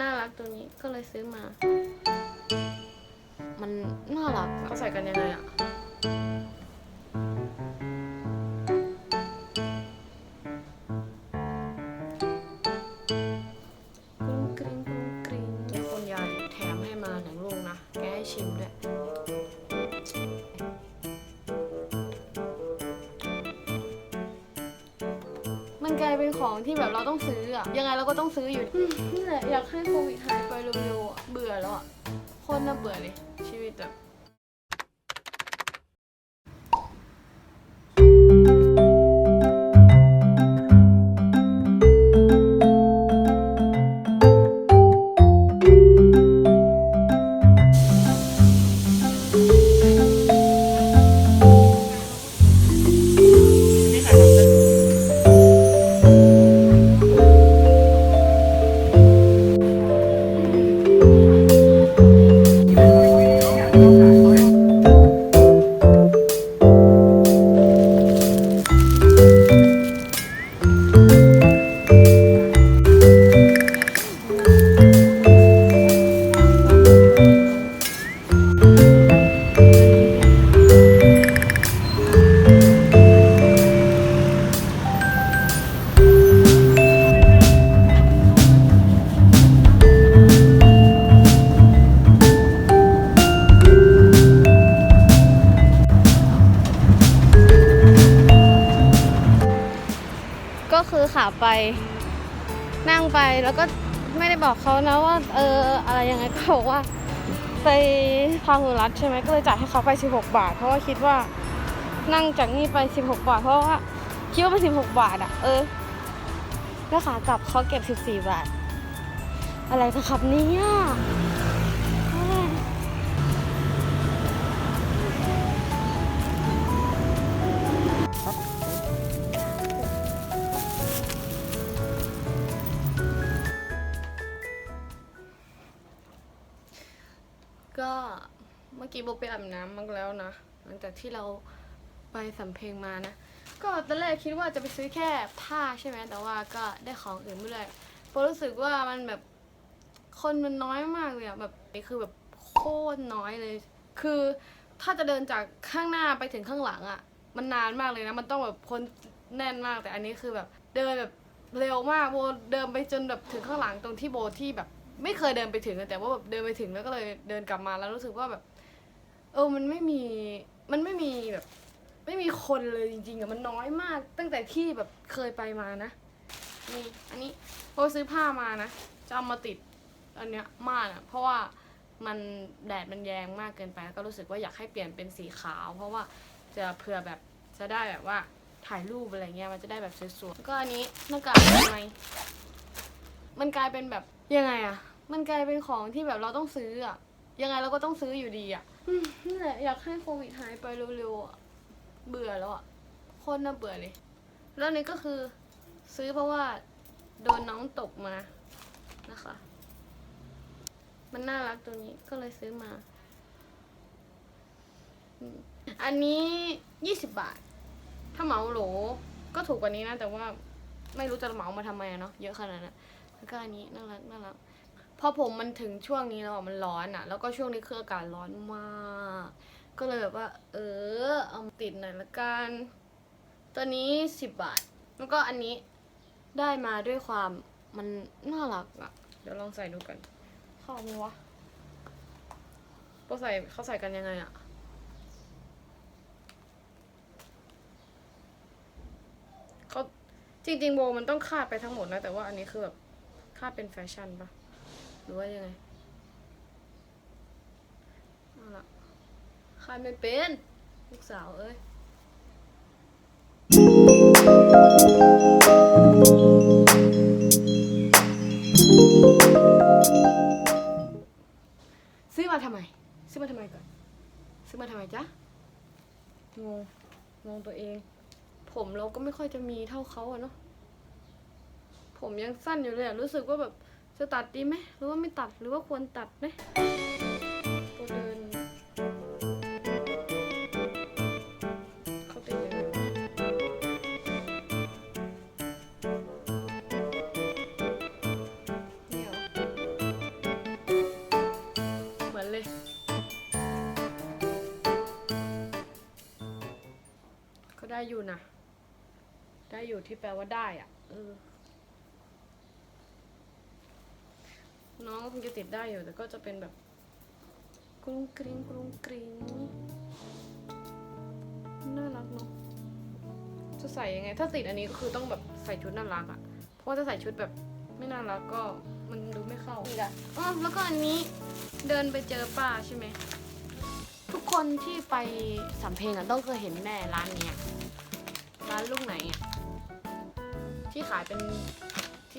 น่ารักตัวนี้ก็เลยซื้อมา มันน่ารักอะเขาใส่กันยังไงอะ กลายเป็นของที่แบบเราต้องซื้ออะยังไงเราก็ต้องซื้ออยู่อืมนี่แหละอยากให้โควิดหายไปเร็วๆอะเบื่อแล้วอะโคตรน่าเบื่อเลยชีวิตแบบ ไป นั่งไปแล้วก็ไม่ได้บอกเขานะว่า เอออะไรยังไงก็บอกว่า ไปพาหุรัตใช่ไหมก็เลยจ่ายให้เขาไป 16 บาท เพราะว่าคิดว่านั่งจากนี่ไป 16 บาท เพราะว่าคิดว่าเป็น16 บาทอะเออแล้วขากลับเขาเก็บ 14 บาท อะไรกันครับเนี่ย กี้โบไปอาบน้ำมาแล้วนะหลังจากที่เราไปสำเพ็งมานะ ก็ตอนแรกคิดว่าจะไปซื้อแค่ผ้าใช่ไหมแต่ว่าก็ได้ของอื่นไม่เลยโบรู้สึกว่ามันแบบคนมันน้อยมากเลยอะแบบนี่คือแบบโคตรน้อยเลย คือถ้าจะเดินจากข้างหน้าไปถึงข้างหลังอะมันนานมากเลยนะ มันต้องแบบคนแน่นมากแต่อันนี้คือแบบเดินแบบเร็วมากโบเดินไปจนแบบถึงข้างหลังตรงที่โบที่แบบ ไม่เคยเดินไปถึงแต่ว่าแบบเดินไปถึงแล้วก็เลยเดินกลับมาแล้วรู้สึกว่าแบบ เออมันไม่มีมันไม่มีแบบ ไม่มีคนเลยจริงๆอะมันน้อยมาก ตั้งแต่ที่แบบเคยไปมานะนี่อันนี้โบซื้อผ้ามานะจะเอามาติดอันเนี้ยม่านอะเพราะว่ามันแดดมันแยงมากเกินไปแล้วก็รู้สึกว่าอยากให้เปลี่ยนเป็นสีขาว เพราะว่าจะเผื่อแบบจะได้แบบว่าถ่ายรูปอะไรเงี้ยมันจะได้แบบสวยๆแล้วก็อันนี้หน้ากากอนามัยมันกลายเป็นแบบยังไงอะมันกลายเป็นของที่แบบเราต้องซื้ออะยังไงเราก็ต้องซื้ออยู่ดีอะ นี่แหละอยากให้โควิดหายไปเร็วๆอะ เบื่อแล้วอะ โคตรน่าเบื่อเลย แล้วนี่ก็คือซื้อเพราะว่าโดนน้องตกมานะคะ มันน่ารักตัวนี้ก็เลยซื้อมา อันนี้ยี่สิบบาท ถ้าเหมาโหลก็ถูกกว่านี้นะ แต่ว่าไม่รู้จะเหมามาทำไมเนาะเยอะขนาดนั้นแล้วก็อันนี้น่ารักน่ารัก พอผมมันถึงช่วงนี้แล้วอะมันร้อนอะแล้วก็ช่วงนี้คืออากาศร้อนมาก ก็เลยแบบว่า เออ เอามาติดหน่อยละกัน ตัวนี้สิบบาท แล้วก็อันนี้ได้มาด้วยความมันน่ารักอะเดี๋ยวลองใส่ดูกันเข้าไหมวะเขาใส่เขาใส่กันยังไงอะเขาจริงๆโบมันต้องคาดไปทั้งหมดนะ แต่ว่าอันนี้คือแบบคาดเป็นแฟชั่นปะ หรือว่ายังไงเอาละคาดไม่เป็นลูกสาวเอ้ยซื้อมาทำไม ซื้อมาทำไมก่อน ซื้อมาทำไมจ๊ะ งง งงตัวเอง ผมเราก็ไม่ค่อยจะมีเท่าเขาอะเนาะ ผมยังสั้นอยู่เลยอะรู้สึกว่าแบบ จะตัดดีไหมหรือว่าไม่ตัดหรือว่าควรตัดไหมตัวเดินเขาเป็นยังไเนี่ยเหมือนเลย ก็ได้อยู่นะ ได้อยู่ที่แปลว่าได้อะเออ น้องก็คงจะติดได้อยู่แต่ก็จะเป็นแบบกรุงกริงกรุงกริงน่ารักเนาะจะใส่ยังไง ถ้าติดอันนี้ก็คือต้องแบบใส่ชุดน่ารักอะเพราะว่าถ้าใส่ชุดแบบไม่น่ารักก็มันดูไม่เข้าอีกอะอ๋อแล้วก็อันนี้เดินไปเจอป้าใช่ไหมทุกคนที่ไปสำเพ็งอะต้องเคยเห็นแน่ร้านเนี้ยร้านลูกไหนอะที่ขายเป็น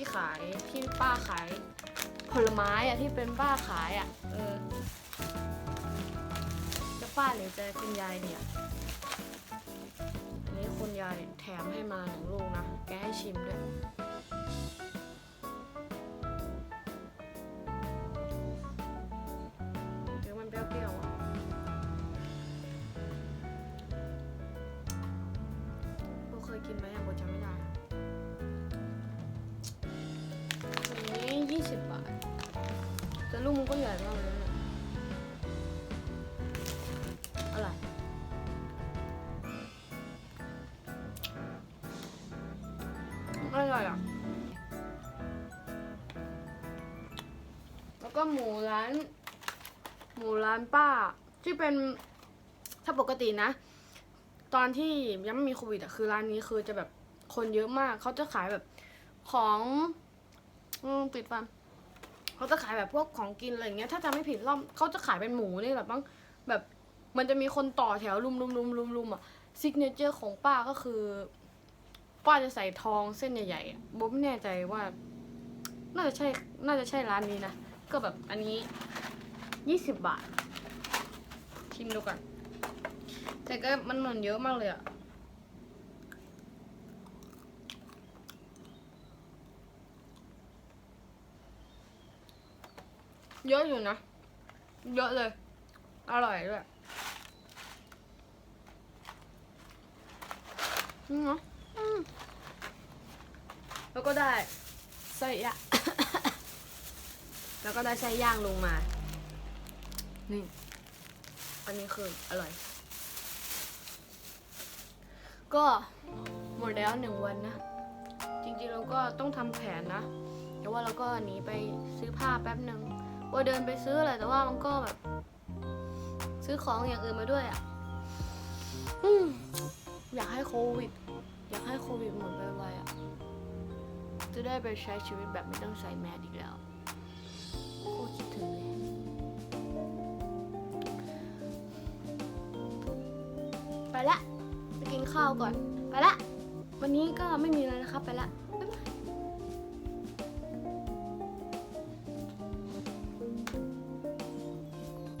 ที่ขายที่ป้าขายผลไม้อะที่เป็นป้าขายอะเออจะป้าหรือจะคุณยายเนี่ยอันนี้คุณยายแถมให้มาหนึ่งลูกนะ แกให้ชิมด้วยูก็ใหญ่มากเลยอะไรอร่อยอะ แล้วก็หมูร้าน หมูร้านป้า ที่เป็นถ้าปกตินะ ตอนที่ยังไม่มีโควิดอะคือร้านนี้คือจะแบบคนเยอะมาก เขาจะขายแบบของ อืมปิดฟัน เขาจะขายแบบพวกของกินอะไรอย่างเงี้ย ถ้าจำไม่ผิดรอบเขาจะขายเป็นหมูนี่แบบบ้างแบบมันจะมีคนต่อแถวรุมรุมรุมรุมรุมอะซิกเนเจอร์ของป้าก็คือ ป้าจะใส่ทองเส้นใหญ่ๆอะโบไม่แน่ใจว่า น่าจะใช่ น่าจะใช่ร้านนี้นะ ก็แบบอันนี้ยี่สิบบาทชิมดูก่อนแต่ก็มันเหมือนเยอะมากเลยอะ เยอะอยู่นะ เยอะเลย อร่อยด้วยอืมเนาะอืมแล้วก็ได้ไส้ย่างแล้วก็ได้ไส้ย่างลงมา นี่ อันนี้คืออร่อย ก็หมดแล้วหนึ่งวันนะ จริงๆเราก็ต้องทำแผนนะ แต่ว่าเราก็หนีไปซื้อผ้าแป๊บหนึ่ง ว่าเดินไปซื้ออะไรแต่ว่ามันก็แบบ ซื้อของอย่างอื่นมาด้วยอะอยากให้โควิด อยากให้โควิดหมดไวๆอะ จะได้ไปใช้ชีวิตแบบไม่ต้องใส่แมสอีกแล้วโคตรคิดถึงเลยไปละไปกินข้าวก่อน ไปละ วันนี้ก็ไม่มีอะไรนะครับ ไปละ